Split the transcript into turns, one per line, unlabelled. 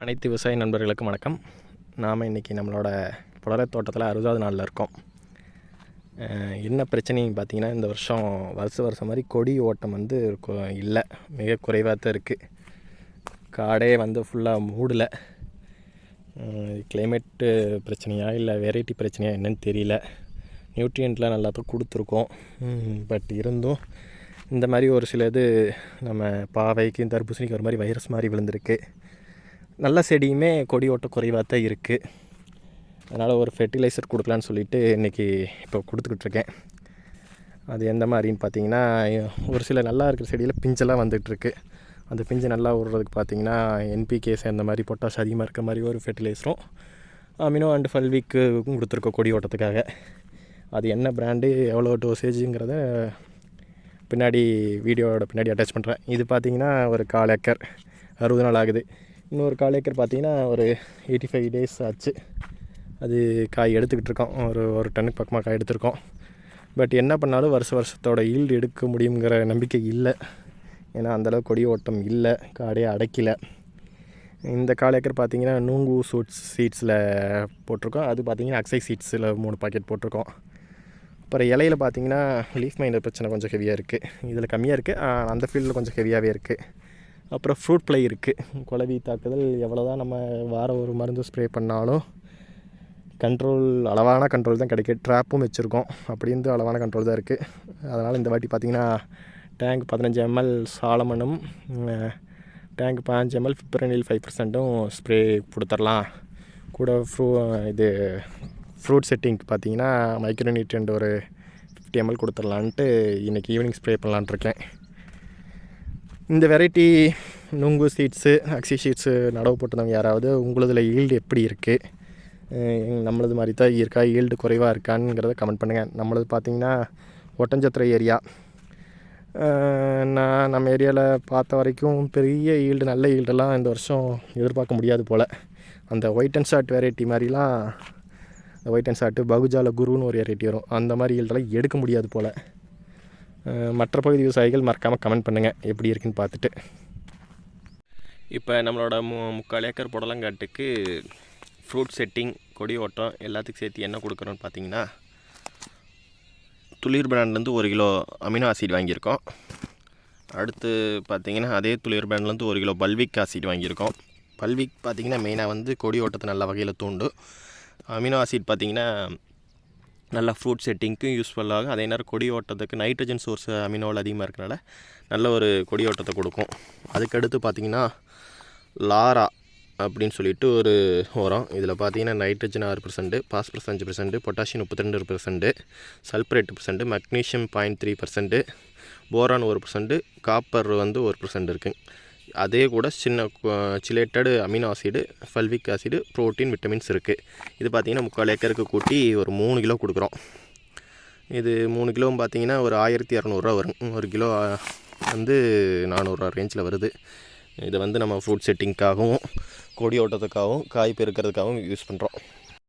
அனைத்து விவசாய நண்பர்களுக்கும் வணக்கம். நாம் இன்றைக்கி நம்மளோட புலரை தோட்டத்தில் அறுபதாவது நாளில் இருக்கோம். என்ன பிரச்சனைன்னு பார்த்தீங்கன்னா இந்த வருஷம் வருஷ வருஷம் மாதிரி கொடி ஓட்டம் வந்து கொ- இல்லை. மிக குறைவாக தான் இருக்குது காடே வந்து ஃபுல்லாக மூடலை. கிளைமேட்டு பிரச்சனையா இல்லை வெரைட்டி பிரச்சனையா என்னன்னு தெரியல. நியூட்ரியன்ட்லாம் நல்லா தான் கொடுத்துருக்கோம். பட் இருந்தும் இந்த மாதிரி ஒரு சில இது நம்ம பாவைக்கு தர்பூசணிக்கு ஒரு மாதிரி வைரஸ் மாதிரி விழுந்திருக்கு. நல்ல செடியுமே கொடி ஓட்டம் குறைவாக தான் இருக்குது அதனால் ஒரு ஃபெர்டிலைசர் கொடுக்கலான்னு சொல்லிட்டு இன்றைக்கி இப்போ கொடுத்துக்கிட்ருக்கேன் அது எந்த மாதிரின்னு பார்த்தீங்கன்னா ஒரு சில நல்லா இருக்கிற செடியில் பிஞ்செல்லாம் வந்துகிட்ருக்கு அந்த பிஞ்சு நல்லா விடுறதுக்கு பார்த்தீங்கன்னா என்பிகே சேர்ந்த மாதிரி பொட்டாஷ் அதிகமாக இருக்க மாதிரி ஒரு ஃபெர்டிலைசரும் அமினோ அண்ட் ஃபல்விக்கு கொடுத்துருக்கோம் கொடி ஓட்டத்துக்காக. அது என்ன பிராண்டு எவ்வளோ டோசேஜுங்கிறத பின்னாடி வீடியோவோட பின்னாடி அட்டாச் பண்ணுறேன் இது பார்த்திங்கன்னா ஒரு கால் ஏக்கர் அறுபது நாள் ஆகுது. இன்னொரு கால் ஏக்கர் பார்த்தீங்கன்னா ஒரு எயிட்டி ஃபைவ் டேஸ் ஆச்சு. அது காய் எடுத்துக்கிட்டு இருக்கோம். ஒரு ஒரு டன்னுக்கு பக்கமாக காய் எடுத்திருக்கோம். பட் என்ன பண்ணாலும் வருஷ வருஷத்தோட ஈல்டு எடுக்க முடியுங்கிற நம்பிக்கை இல்லை. ஏன்னா அந்தளவு கொடி ஓட்டம் இல்லை. காடே அடைக்கலை. இந்த கால் ஏக்கர் பார்த்தீங்கன்னா நூங்கு சூட்ஸ் சீட்ஸில் போட்டிருக்கோம். அது பார்த்தீங்கன்னா அக்சை சீட்ஸில் மூணு பாக்கெட் போட்டிருக்கோம். அப்புறம் இலையில பார்த்தீங்கன்னா லீஃப் மைண்டர் பிரச்சனை கொஞ்சம் ஹெவியாக இருக்குது இதில் கம்மியாக இருக்குது அந்த ஃபீல்டில் கொஞ்சம் ஹெவியாகவே இருக்குது அப்புறம் ஃப்ரூட் ப்ளை இருக்குது குளவி தாக்குதல் எவ்வளோ தான் நம்ம வாரம் ஒரு மருந்து ஸ்ப்ரே பண்ணாலும் கண்ட்ரோல் அளவான கண்ட்ரோல் தான் கிடைக்கும் ட்ராப்பும் வச்சுருக்கோம். அப்படி அளவான கண்ட்ரோல் தான் இருக்குது அதனால் இந்த வாட்டி பார்த்திங்கன்னா டேங்க் பதினஞ்சு எம்எல் சாலமனும் டேங்க் பதினஞ்சு எம்எல் ஃபிப்ரனில் ஃபைவ் பர்சன்ட்டும் ஸ்ப்ரே கொடுத்துர்லாம். கூட ஃப்ரூ இது ஃப்ரூட் செட்டிங்க்கு பார்த்தீங்கன்னா மைக்ரோ நியூட்ரியன்ட் ஒரு ஃபிஃப்டி எம்எல் கொடுத்துர்லான்ட்டு இன்றைக்கி ஈவினிங் ஸ்ப்ரே பண்ணலான்ட்ருக்கேன் இந்த வெரைட்டி நுங்கு சீட்ஸு அக்ஸி சீட்ஸு நடவு போட்டிருந்தவங்க யாராவது உங்களதில் ஈல்டு எப்படி இருக்குது நம்மளது மாதிரி தான் இருக்கா? ஈல்டு குறைவாக இருக்கான்ங்கிறத கமெண்ட் பண்ணுங்கள் நம்மளது பார்த்திங்கன்னா ஒட்டஞ்சத்திரை ஏரியா நான் நம்ம ஏரியாவில் பார்த்த வரைக்கும் பெரிய ஈல்டு நல்ல ஈல்டெல்லாம் இந்த வருஷம் எதிர்பார்க்க முடியாது போல். அந்த ஒயிட் அண்ட் ஷார்ட் வெரைட்டி மாதிரிலாம் ஒயிட் அண்ட் ஷார்ட்டு பகுஜால குருன்னு ஒரு வெரைட்டி வரும். அந்த மாதிரி ஈல்டெல்லாம் எடுக்க முடியாது போல். மற்ற பகுதி விவசாயிகள் மறக்காமல் கமெண்ட் பண்ணுங்கள் எப்படி இருக்குன்னு பார்த்துட்டு. இப்போ நம்மளோட மு முக்கால் ஏக்கர் புடலங்காட்டுக்கு ஃப்ரூட் செட்டிங் கொடி ஓட்டம் எல்லாத்துக்கும் சேர்த்து என்ன கொடுக்குறோன்னு பார்த்தீங்கன்னா துளிர் பிராண்ட்லேருந்து ஒரு கிலோ அமினோ ஆசிட் வாங்கியிருக்கோம். அடுத்து பார்த்தீங்கன்னா அதே துளிர் பிராண்ட்லேருந்து ஒரு கிலோ பல்விக் ஆசிட் வாங்கியிருக்கோம். பல்விக் பார்த்திங்கன்னா மெயினாக வந்து கொடி ஓட்டத்தை நல்ல வகையில் தூண்டும். அமினோ ஆசிட் பார்த்திங்கன்னா நல்ல ஃப்ரூட் செட்டிங்க்கும் யூஸ்ஃபுல்லாக அதே நேரம் கொடி ஓட்டத்துக்கு நைட்ரஜன் சோர்ஸ் அமினோவில் அதிகமாக இருக்கனால நல்ல ஒரு கொடி ஓட்டத்தை கொடுக்கும். அதுக்கடுத்து பார்த்தீங்கன்னா லாரா அப்படின்னு சொல்லிட்டு ஒரு உரம். இதில் பார்த்தீங்கன்னா நைட்ரஜன் ஆறு பர்சன்ட்டு பாஸ்பரஸ் அஞ்சு பர்சன்ட்டு பொட்டாசியம் முப்பத்தி ரெண்டு பர்சன்ட்டு சல்பர் எட்டு percent magnesium point three percent boron ஒரு பர்சன்ட்டு காப்பர் வந்து ஒரு பர்சன்ட் இருக்குது அதே கூட சின்ன chelated amino acid fulvic acid protein vitamins இருக்குது இது பார்த்திங்கன்னா முக்கால் ஏக்கருக்கு கூட்டி ஒரு மூணு கிலோ கொடுக்குறோம். இது மூணு கிலோவும் பார்த்தீங்கன்னா ஒரு ஆயிரத்தி இரநூறுவா வரும். ஒரு கிலோ வந்து நானூறுரூவா ரேஞ்சில் வருது. இதை வந்து நம்ம ஃப்ரூட் செட்டிங்க்காகவும் கொடி ஓட்டத்துக்காகவும் காய் பெருக்கிறதுக்காகவும் யூஸ் பண்ணுறோம்